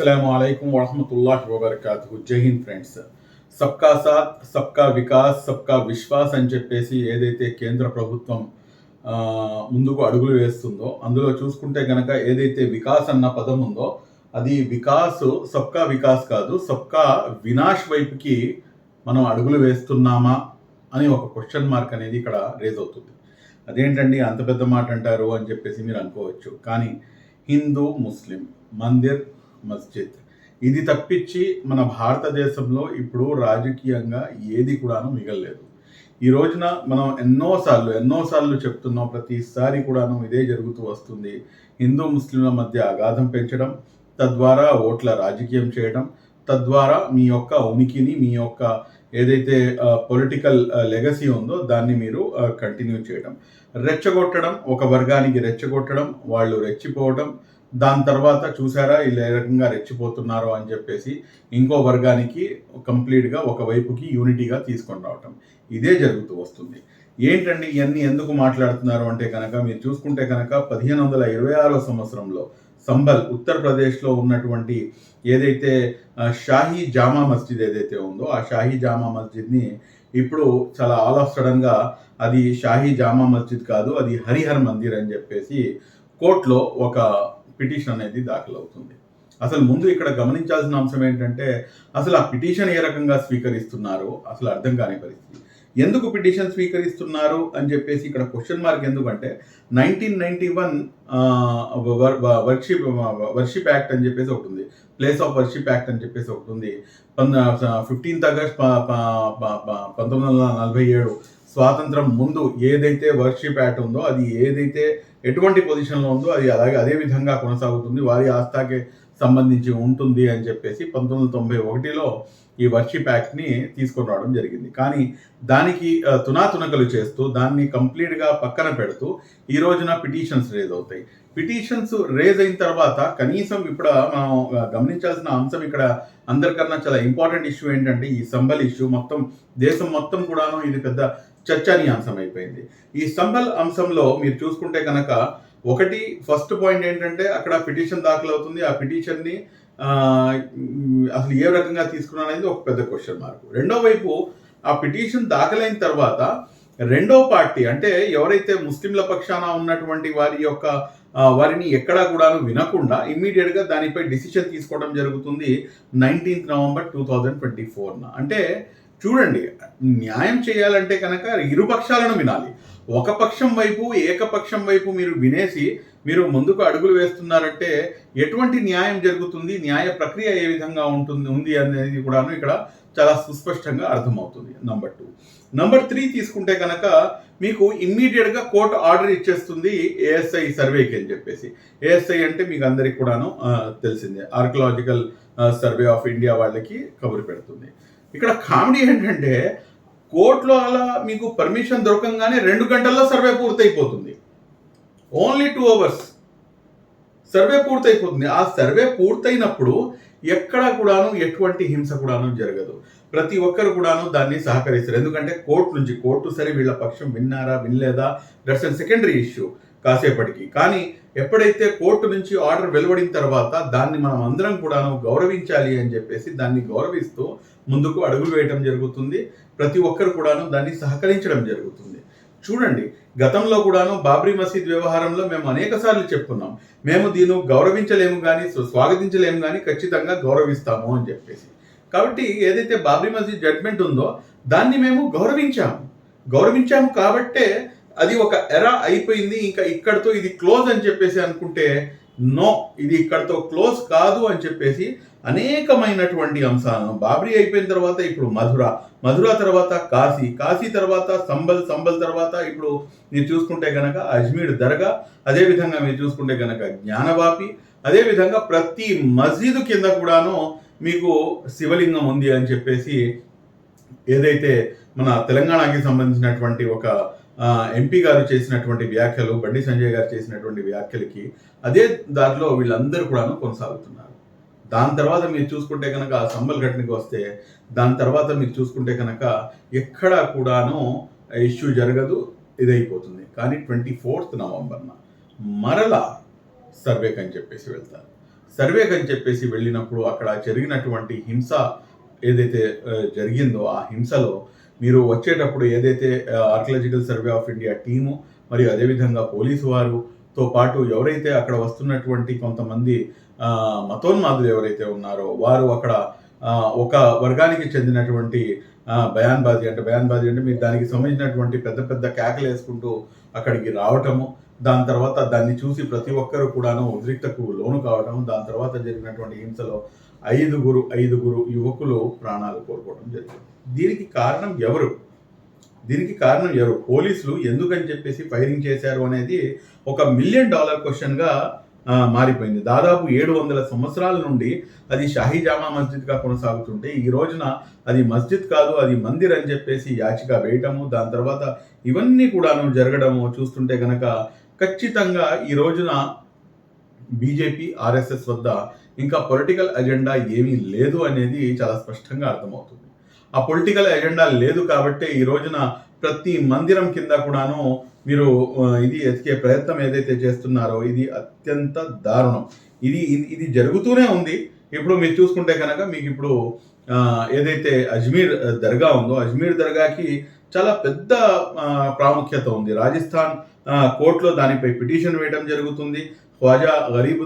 అస్సలం అయికం వరహమతుల్లాహి వబర్కాతు జై హింద్ ఫ్రెండ్స్ సబ్కా సాత్ సబ్కా వికాస్ సబ్కా విశ్వాస్ అని చెప్పేసి ఏదైతే కేంద్ర ప్రభుత్వం ముందుకు అడుగులు వేస్తుందో అందులో చూసుకుంటే కనుక ఏదైతే వికాస్ అన్న పదం ఉందో అది వికాస్ సబ్కా వికాస్ కాదు సబ్కా వినాష్ వైపుకి మనం అడుగులు వేస్తున్నామా అని ఒక క్వశ్చన్ మార్క్ అనేది ఇక్కడ రేజ్ అవుతుంది. అదేంటండి? అంత పెద్ద మాట అంటారు అని చెప్పేసి మీరు అనుకోవచ్చు. కానీ హిందూ ముస్లిం మందిర్ మస్జిద్. ఇది తప్పించి మన భారతదేశంలో ఇప్పుడు రాజకీయంగా ఏది కూడాను మిగలలేదు. ఈ రోజున మనం ఎన్నోసార్లు ఎన్నోసార్లు చెప్తున్నాం ప్రతిసారి కూడాను ఇదే జరుగుతూ వస్తుంది. హిందూ ముస్లింల మధ్య అగాధం పెంచడం తద్వారా ఓట్ల రాజకీయం చేయడం తద్వారా మీ యొక్క ఉనికిని మీ యొక్క ఏదైతే పొలిటికల్ లెగసీ ఉందో దాన్ని మీరు కంటిన్యూ చేయడం రెచ్చగొట్టడం ఒక వర్గానికి రెచ్చగొట్టడం వాళ్ళు రెచ్చిపోవడం దాని తర్వాత చూసారా వీళ్ళు ఏ రకంగా రెచ్చిపోతున్నారో అని చెప్పేసి ఇంకో వర్గానికి కంప్లీట్గా ఒక వైపుకి యూనిటీగా తీసుకొని రావటం. ఇదే జరుగుతూ వస్తుంది. ఏంటండి ఇవన్నీ ఎందుకు మాట్లాడుతున్నారు అంటే కనుక మీరు చూసుకుంటే కనుక పదిహేను వందల ఇరవై ఆరో సంవత్సరంలో సంబల్ ఉత్తరప్రదేశ్లో ఉన్నటువంటి ఏదైతే షాహీ జామా మస్జిద్ ఏదైతే ఉందో ఆ షాహీ జామా మస్జిద్ని ఇప్పుడు చాలా ఆల్ ఆఫ్ సడన్గా అది షాహీ జామా మస్జిద్ కాదు అది హరిహర్ మందిర్ అని చెప్పేసి కోర్టులో ఒక పిటిషన్ అనేది దాఖలవుతుంది. అసలు ముందు ఇక్కడ గమనించాల్సిన అంశం ఏంటంటే అసలు ఆ పిటిషన్ ఏ రకంగా స్వీకరిస్తున్నారు అసలు అర్థం కాని పరిస్థితి. ఎందుకు పిటిషన్ స్వీకరిస్తున్నారు అని చెప్పేసి ఇక్కడ క్వశ్చన్ మార్క్ ఎందుకంటే nineteen ninety one worship worship act అని చెప్పేసి ఒకటి ఉంది. ప్లేస్ ఆఫ్ వర్షిప్ యాక్ట్ అని చెప్పేసి ఒకటి ఉంది. ఫిఫ్టీన్త్ ఆగస్ట్ పంతొమ్మిది వందల నలభై ఏడు స్వాతంత్రం ముందు ఏదైతే వర్షిప్ యాక్ట్ ఉందో అది ఏదైతే ఎటువంటి పొజిషన్లో ఉందో అది అలాగే అదే విధంగా కొనసాగుతుంది. వారి ఆస్థాకే సంబంధించి ఉంటుంది అని చెప్పేసి పంతొమ్మిది వందల తొంభై ఒకటిలో ఈ వర్షిప్ యాక్ట్ని తీసుకొని రావడం జరిగింది. కానీ దానికి తునాతునకలు చేస్తూ దాన్ని కంప్లీట్గా పక్కన పెడుతూ ఈ రోజున పిటిషన్స్ రేజ్ అవుతాయి. పిటిషన్స్ రేజ్ అయిన తర్వాత కనీసం ఇప్పుడు మనం గమనించాల్సిన అంశం ఇక్కడ అందరికన్నా చాలా ఇంపార్టెంట్ ఇష్యూ ఏంటంటే ఈ సంబల్ ఇష్యూ. మొత్తం దేశం మొత్తం కూడాను ఇది పెద్ద చర్చనీయాంశం అయిపోయింది. ఈ సంబల్ అంశంలో మీరు చూసుకుంటే కనుక ఒకటి ఫస్ట్ పాయింట్ ఏంటంటే అక్కడ పిటిషన్ దాఖలు అవుతుంది ఆ పిటిషన్ని అసలు ఏ రకంగా తీసుకున్నాననేది ఒక పెద్ద క్వశ్చన్ మార్క్ రెండో వైపు ఆ పిటిషన్ దాఖలైన తర్వాత రెండో పార్టీ అంటే ఎవరైతే ముస్లింల పక్షాన ఉన్నటువంటి వారి యొక్క వారిని ఎక్కడా కూడాను వినకుండా ఇమ్మీడియట్గా దానిపై డిసిషన్ తీసుకోవడం జరుగుతుంది nineteenth November two thousand twenty ఫోర్న. అంటే చూడండి న్యాయం చేయాలంటే కనుక ఇరు పక్షాలను వినాలి. ఒక పక్షం వైపు ఏకపక్షం వైపు మీరు వినేసి మీరు ముందుకు అడుగులు వేస్తున్నారంటే ఎటువంటి న్యాయం జరుగుతుంది? న్యాయ ప్రక్రియ ఏ విధంగా ఉంటుంది? ఉంది అనేది కూడాను ఇక్కడ చాలా సుస్పష్టంగా అర్థమవుతుంది నంబర్ టూ నంబర్ త్రీ తీసుకుంటే కనుక మీకు ఇమ్మీడియట్గా కోర్టు ఆర్డర్ ఇచ్చేస్తుంది ఏఎస్ఐ సర్వేకి అని చెప్పేసి. ఏఎస్ఐ అంటే మీకు అందరికి కూడాను తెలిసిందే. ఆర్కలాజికల్ సర్వే ఆఫ్ ఇండియా వాళ్ళకి కబురు పెడుతుంది. ఇక్కడ కామెడీ ఏంటంటే కోర్టులో అలా మీకు పర్మిషన్ దొరకంగానే రెండు గంటల్లో సర్వే పూర్తయిపోతుంది. ఓన్లీ టూ అవర్స్ సర్వే పూర్తయిపోతుంది. ఆ సర్వే పూర్తయినప్పుడు ఎక్కడ కూడాను ఎటువంటి హింస కూడాను జరగదు. ప్రతి ఒక్కరు కూడాను దాన్ని సహకరిస్తారు. ఎందుకంటే కోర్టు నుంచి కోర్టు సరే వీళ్ళ పక్షం విన్నారా వినలేదా? దట్స్ అండ్ సెకండరీ ఇష్యూ కాసేపటికి. కానీ ఎప్పుడైతే కోర్టు నుంచి ఆర్డర్ వెలువడిన తర్వాత దాన్ని మనం అందరం కూడాను గౌరవించాలి అని చెప్పేసి దాన్ని గౌరవిస్తూ ముందుకు అడుగులు వేయటం జరుగుతుంది. ప్రతి ఒక్కరు కూడాను దాన్ని సహకరించడం జరుగుతుంది. చూడండి గతంలో కూడాను బాబ్రీ మసీద్ వ్యవహారంలో మేము అనేక సార్లు చెప్పుకున్నాం మేము దీన్ని గౌరవించలేము కానీ స్వాగతించలేము కానీ ఖచ్చితంగా గౌరవిస్తాము అని చెప్పేసి. కాబట్టి ఏదైతే బాబ్రీ మసీద్ జడ్మెంట్ ఉందో దాన్ని మేము గౌరవించాము. గౌరవించాము కాబట్టే అది ఒక ఎరా అయిపోయింది. ఇంకా ఇక్కడతో ఇది క్లోజ్ అని చెప్పేసి అనుకుంటే నో ఇది ఇక్కడతో క్లోజ్ కాదు అని చెప్పేసి అనేకమైనటువంటి అంశాలను బాబ్రీ అయిపోయిన తర్వాత ఇప్పుడు మధుర. మధుర తర్వాత కాశీ. కాశీ తర్వాత సంబల్ సంబల్ తర్వాత ఇప్పుడు మీరు చూసుకుంటే గనక అజ్మీర్ దర్గా అదే విధంగా మీరు చూసుకుంటే గనక జ్ఞానవాపి అదేవిధంగా ప్రతి మసీదు కింద కూడాను మీకు శివలింగం ఉంది అని చెప్పేసి ఏదైతే మన తెలంగాణకి సంబంధించినటువంటి ఒక ఎంపీ గారు చేసినటువంటి వ్యాఖ్యలు బండి సంజయ్ గారు చేసినటువంటి వ్యాఖ్యలకి అదే దారిలో వీళ్ళందరూ కూడాను కొనసాగుతున్నారు. దాని తర్వాత మీరు చూసుకుంటే కనుక ఆ సంబల్ ఘటనకి వస్తే దాని తర్వాత మీరు చూసుకుంటే కనుక ఎక్కడా కూడాను ఇష్యూ జరగదు ఇదైపోతుంది. కానీ ట్వంటీ ఫోర్త్ నవంబర్న మరలా సర్వేకి అని చెప్పేసి వెళ్తారు. సర్వేకి అని చెప్పేసి వెళ్ళినప్పుడు అక్కడ జరిగినటువంటి హింస ఏదైతే జరిగిందో ఆ హింసలో మీరు వచ్చేటప్పుడు ఏదైతే Archaeological Survey of India team మరియు అదేవిధంగా పోలీసు వారుతో పాటు ఎవరైతే అక్కడ వస్తున్నటువంటి కొంతమంది మతోన్మాదులు ఎవరైతే ఉన్నారో వారు అక్కడ ఒక వర్గానికి చెందినటువంటి బయాన్బాజీ అంటే బయాన్బాజీ అంటే మీరు దానికి సంబంధించినటువంటి పెద్ద పెద్ద కేకలు వేసుకుంటూ అక్కడికి రావటము దాని తర్వాత దాన్ని చూసి ప్రతి ఒక్కరు కూడాను ఉద్రిక్తకు లోను కావడం దాని తర్వాత జరిగినటువంటి హింసలో ఐదుగురు ఐదుగురు యువకులు ప్రాణాలు కోల్పోవడం జరిగింది. దీనికి కారణం ఎవరు? దీనికి కారణం ఎవరు? పోలీసులు ఎందుకని చెప్పేసి ఫైరింగ్ చేశారు అనేది ఒక మిలియన్ డాలర్ క్వశ్చన్గా మారిపోయింది. దాదాపు ఏడు వందల సంవత్సరాల నుండి అది షాహీ జామా మస్జిద్గా కొనసాగుతుంటే ఈ రోజున అది మస్జిద్ కాదు అది మందిర్ అని చెప్పేసి యాచిక వేయటము దాని తర్వాత ఇవన్నీ కూడాను జరగడము చూస్తుంటే గనక ఖచ్చితంగా ఈ రోజున బీజేపీ ఆర్ఎస్ఎస్ వద్ద ఇంకా పొలిటికల్ ఎజెండా ఏమీ లేదు అనేది చాలా స్పష్టంగా అర్థమవుతుంది. ఆ పొలిటికల్ ఎజెండా లేదు కాబట్టి ఈ రోజున ప్రతి మందిరం కింద కూడాను మీరు ఇది ఎతికే ప్రయత్నం ఏదైతే చేస్తున్నారో ఇది అత్యంత దారుణం. ఇది ఇది- ఇది జరుగుతూనే ఉంది. ఇప్పుడు మీరు చూసుకుంటే కనుక మీకు ఇప్పుడు ఏదైతే అజ్మీర్ దర్గా ఉందో అజ్మీర్ దర్గాకి చాలా పెద్ద ప్రాముఖ్యత ఉంది. రాజస్థాన్ కోర్టులో దానిపై పిటిషన్ వేయడం జరుగుతుంది. ఖ్వాజా గరీబ్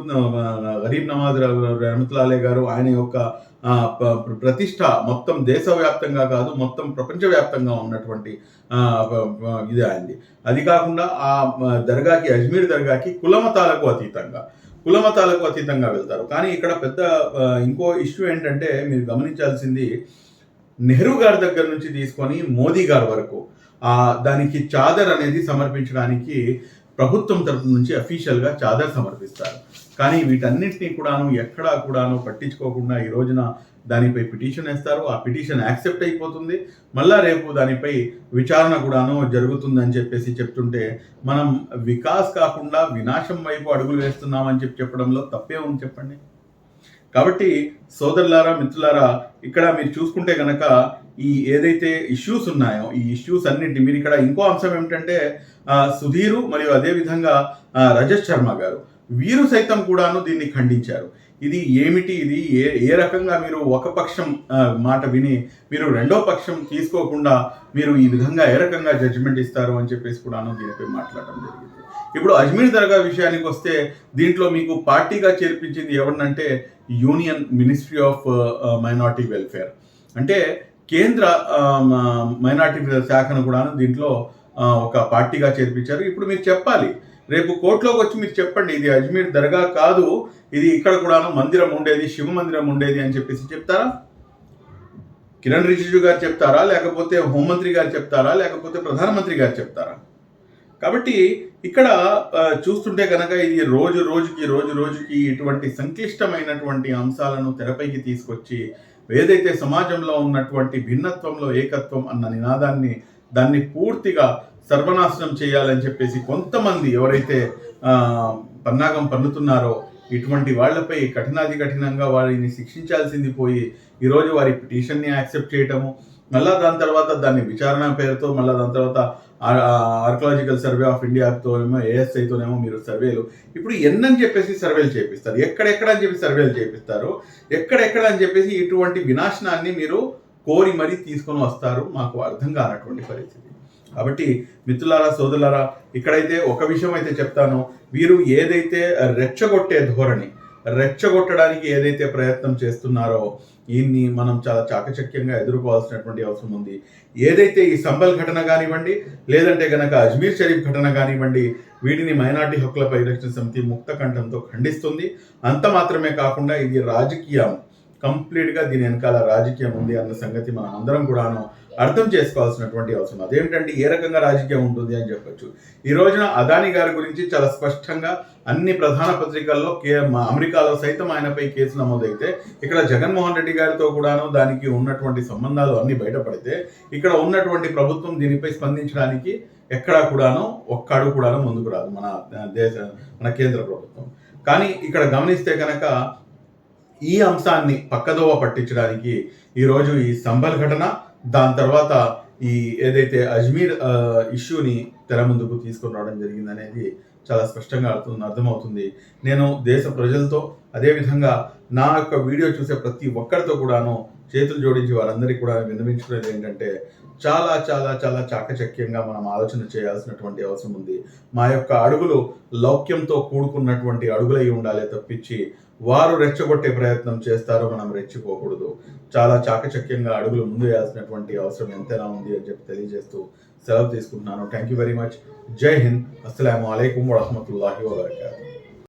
గరీబ్ నవాజ్ రహమతుల్లాలే గారు ఆయన యొక్క ప్రతిష్ట మొత్తం దేశవ్యాప్తంగా కాదు మొత్తం ప్రపంచవ్యాప్తంగా ఉన్నటువంటి ఇది అయింది అది కాకుండా ఆ దర్గాకి అజ్మీర్ దర్గాకి కులమతాలకు అతీతంగా కులమతాలకు అతీతంగా వెళ్తారు. కానీ ఇక్కడ పెద్ద ఇంకో ఇష్యూ ఏంటంటే మీరు గమనించాల్సింది నెహ్రూ గారి దగ్గర నుంచి తీసుకొని మోదీ గారి వరకు దానికి చాదర్ అనేది సమర్పించడానికి ప్రభుత్వం తరపు నుంచి అఫీషియల్గా చాదర్ సమర్పిస్తారు. కానీ వీటన్నింటినీ కూడాను ఎక్కడా కూడాను పట్టించుకోకుండా ఈ రోజున దానిపై పిటిషన్ వేస్తారు. ఆ పిటిషన్ యాక్సెప్ట్ అయిపోతుంది. మళ్ళా రేపు దానిపై విచారణ కూడాను జరుగుతుందని చెప్పేసి చెప్తుంటే మనం వికాస్ కాకుండా వినాశం వైపు అడుగులు వేస్తున్నామని చెప్పి చెప్పడంలో తప్పే ఉంది చెప్పండి. కాబట్టి సోదరులారా మిత్రులారా ఇక్కడ మీరు చూసుకుంటే కనుక ఈ ఏదైతే ఇష్యూస్ ఉన్నాయో ఈ ఇష్యూస్ అన్నింటి మీరు ఇక్కడ ఇంకో అంశం ఏమిటంటే సుధీరు మరియు అదేవిధంగా రజత్ శర్మ గారు. వీరు సైతం కూడాను దీన్ని ఖండించారు. ఇది ఏమిటి? ఇది ఏ ఏ రకంగా మీరు ఒక పక్షం మాట విని మీరు రెండో పక్షం తీసుకోకుండా మీరు ఈ విధంగా ఏ రకంగా జడ్జిమెంట్ ఇస్తారు అని చెప్పేసి కూడాను దీనిపై మాట్లాడడం జరిగింది. ఇప్పుడు అజ్మీర్ దర్గా విషయానికి వస్తే దీంట్లో మీకు పార్టీగా చేర్పించింది ఎవరినంటే Union Ministry of Minority Welfare. అంటే కేంద్ర మైనార్టీ శాఖను కూడాను దీంట్లో ఒక పార్టీగా చేర్పించారు. ఇప్పుడు మీరు చెప్పాలి. రేపు కోర్టులోకి వచ్చి మీరు చెప్పండి. ఇది అజ్మీర్ దర్గా కాదు. ఇది ఇక్కడ కూడాను మందిరం ఉండేది శివ మందిరం ఉండేది అని చెప్పేసి చెప్తారా? కిరణ్ రిజిజు గారు చెప్తారా? లేకపోతే హోంమంత్రి గారు చెప్తారా? లేకపోతే ప్రధానమంత్రి గారు చెప్తారా? కాబట్టి ఇక్కడ చూస్తుంటే కనుక ఇది రోజు రోజుకి రోజు రోజుకి ఇటువంటి సంక్లిష్టమైనటువంటి అంశాలను తెరపైకి తీసుకొచ్చి ఏదైతే సమాజంలో ఉన్నటువంటి భిన్నత్వంలో ఏకత్వం అన్న నినాదాన్ని దాన్ని పూర్తిగా సర్వనాశనం చేయాలని చెప్పేసి కొంతమంది ఎవరైతే పన్నాగం పన్నుతున్నారో ఇటువంటి వాళ్ళపై కఠినాది కఠినంగా వారిని శిక్షించాల్సింది పోయి ఈరోజు వారి పిటిషన్ని యాక్సెప్ట్ చేయటము మళ్ళా దాని తర్వాత దాన్ని విచారణ పేరుతో మళ్ళా దాని తర్వాత ఆర్కలాజికల్ సర్వే ఆఫ్ ఇండియాతోనేమో ఏఎస్ఐతోనేమో మీరు సర్వేలు. ఇప్పుడు ఎన్నని చెప్పేసి సర్వేలు చేపిస్తారు? ఎక్కడెక్కడ అని చెప్పి సర్వేలు చేపిస్తారు? ఎక్కడెక్కడ అని చెప్పేసి ఇటువంటి వినాశనాన్ని మీరు కోరి మరీ తీసుకొని వస్తారు? మాకు అర్థం కానటువంటి పరిస్థితి. కాబట్టి మిత్రులారా సోదరులారా ఇక్కడైతే ఒక విషయం అయితే చెప్తాను. వీరు ఏదైతే రెచ్చగొట్టే ధోరణి రెచ్చగొట్టడానికి ఏదైతే ప్రయత్నం చేస్తున్నారో దీన్ని మనం చాలా చాకచక్యంగా ఎదుర్కోవాల్సినటువంటి అవసరం ఉంది. ఏదైతే ఈ సంబల్ ఘటన కానివ్వండి లేదంటే గనక అజ్మీర్ షరీఫ్ ఘటన కానివ్వండి వీటిని మైనార్టీ హక్కుల పరిరక్షణ సమితి ముక్త కంఠంతో ఖండిస్తుంది. అంత మాత్రమే కాకుండా ఇది రాజకీయం. కంప్లీట్గా దీని వెనకాల రాజకీయం ఉంది అన్న సంగతి మనం అందరం కూడాను అర్థం చేసుకోవాల్సినటువంటి అవసరం. అదేమిటంటే ఏ రకంగా రాజకీయం ఉంటుంది అని చెప్పొచ్చు. ఈ రోజున అదాని గారి గురించి చాలా స్పష్టంగా అన్ని ప్రధాన పత్రికల్లో కే మా- అమెరికాలో సైతం ఆయనపై కేసు నమోదైతే ఇక్కడ జగన్మోహన్ రెడ్డి గారితో కూడాను దానికి ఉన్నటువంటి సంబంధాలు అన్ని బయటపడితే ఇక్కడ ఉన్నటువంటి ప్రభుత్వం దీనిపై స్పందించడానికి ఎక్కడా కూడాను ఒక్క అడుగు కూడాను ముందుకు రాదు మన దేశ మన కేంద్ర ప్రభుత్వం. కానీ ఇక్కడ గమనిస్తే కనుక ఈ అంశాన్ని పక్కదోవ పట్టించడానికి ఈరోజు ఈ సంబల్ ఘటన దాని తర్వాత ఈ ఏదైతే అజ్మీర్ ఇష్యూని తెర ముందుకు తీసుకొని రావడం జరిగింది అనేది చాలా స్పష్టంగా అర్థం అర్థమవుతుంది. నేను దేశ ప్రజలతో అదేవిధంగా నా యొక్క వీడియో చూసే ప్రతి ఒక్కరితో కూడాను చేతులు జోడించి వారందరికీ కూడా విన్నవించుకునేది ఏంటంటే చాలా చాలా చాలా చాకచక్యంగా మనం ఆలోచన చేయాల్సినటువంటి అవసరం ఉంది. మా యొక్క అడుగులు లౌక్యంతో కూడుకున్నటువంటి అడుగులై ఉండాలి తప్పించి వారు రెచ్చగొట్టే ప్రయత్నం చేస్తారో మనం రెచ్చిపోకూడదు. చాలా చాకచక్యంగా అడుగులు ముందు వేయాల్సినటువంటి అవసరం ఎంతైనా ఉంది అని చెప్పి తెలియజేస్తూ సెలవు తీసుకుంటున్నాను. థ్యాంక్ యూ వెరీ మచ్ జై హింద్. అస్సలం అయికం వరహమతుల్లాహి వబర్కాతు.